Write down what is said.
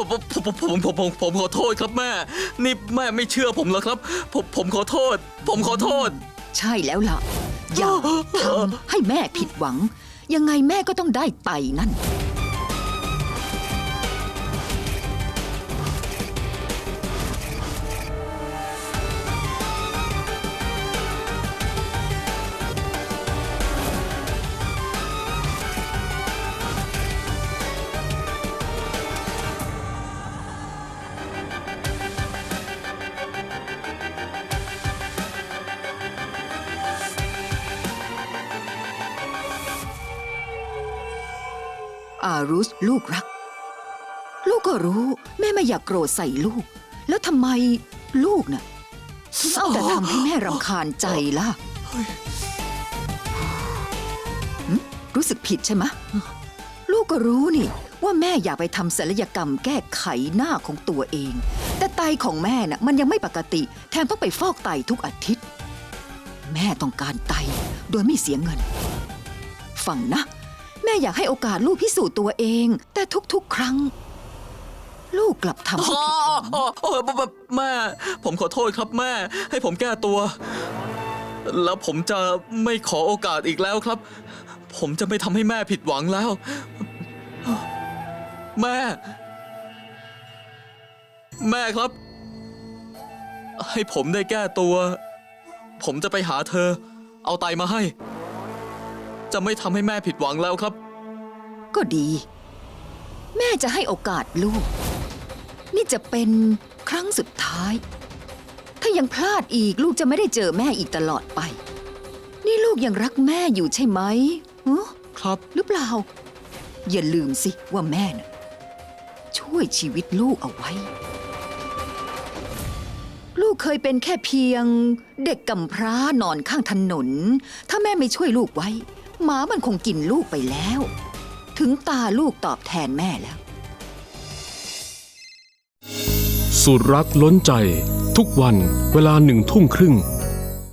ผมผมผมผมผมผมผมขอโทษครับแม่ นี่แม่ไม่เชื่อผมเหรอครับ ผมผมขอโทษ ผมขอโทษ ใช่แล้วล่ะ อย่าทำให้แม่ผิดหวัง ยังไงแม่ก็ต้องได้ไตนั่น อารุสลูกรัก ลูกก็รู้ แม่ไม่อยากโกรธใส่ลูก แล้วทำไมลูกน่ะถึงเอาแต่ทำให้แม่รำคาญใจล่ะหึรู้สึกผิดใช่ไหมะลูกก็รู้นี่ ว่าแม่อยากไปทำศัลยกรรมแก้ไขหน้าของตัวเอง แต่ไตของแม่น่ะมันยังไม่ปกติ แถมต้องไปฟอกไตทุกอาทิตย์ แม่ต้องการไตโดยไม่เสียเงิน ฟังนะ แม่อยากให้โอกาสลูกพิสูจน์ตัวเอง แต่ทุกๆ ครั้ง ลูกกลับทำให้ผิดหวัง อ๋ออ๋อแบบแบบแม่ ผมขอโทษครับแม่ ให้ผมแก้ตัว แล้วผมจะไม่ขอโอกาสอีกแล้วครับ ผมจะไม่ทำให้แม่ผิดหวังแล้ว แม่ แม่ครับ ให้ผมได้แก้ตัว ผมจะไปหาเธอ เอาไตมาให้ จะไม่ทำให้แม่ผิดหวังแล้วครับ ก็ดี แม่จะให้โอกาสลูก นี่จะเป็นครั้งสุดท้าย ถ้ายังพลาดอีกลูกจะไม่ได้เจอแม่อีกตลอดไป นี่ลูกยังรักแม่อยู่ใช่ไหมฮะครับ หรือเปล่า อย่าลืมสิว่าแม่น่ะช่วยชีวิตลูกเอาไว้ ลูกเคยเป็นแค่เพียง เด็กกำพร้านอนข้างถนน ถ้าแม่ไม่ช่วยลูกไว้ หมามันคงกินลูกไปแล้ว ถึงตาลูกตอบแทนแม่แล้ว สุดรักล้นใจ ทุกวันเวลาหนึ่งทุ่มครึ่ง